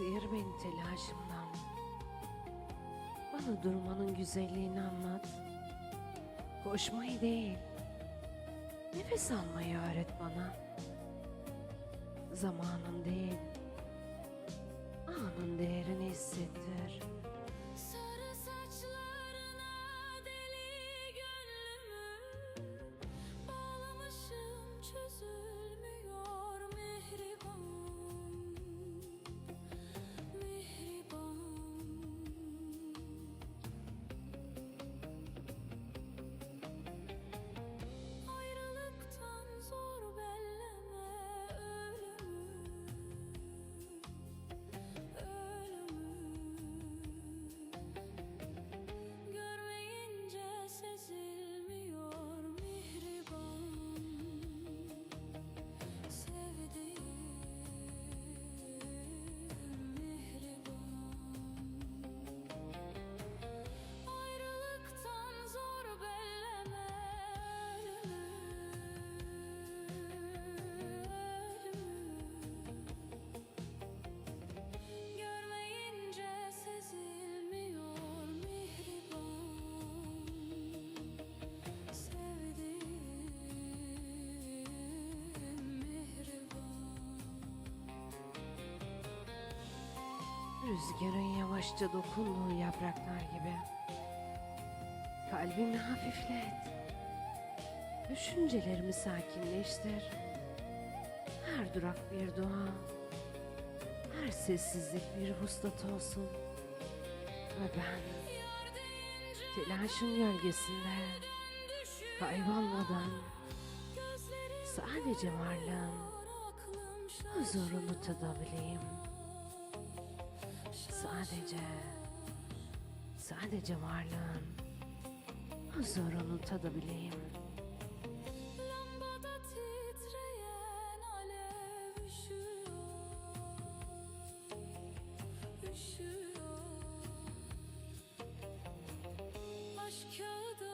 Sıyır beni telaşımdan. Bana durmanın güzelliğini anlat. Koşmayı değil, nefes almayı öğret bana. Zamanın değil, Rüzgarın yavaşça dokunduğu yapraklar gibi. Kalbimi hafiflet. Düşüncelerimi sakinleştir. Her durak bir dua. Her sessizlik bir vuslat olsun. Ve ben telaşın gölgesinde kaybolmadan sadece varlığın aklım huzurunu tadabileyim. Sadece, sadece varlığın huzurunu tadabileyim. Lambada. Aşk kağıdı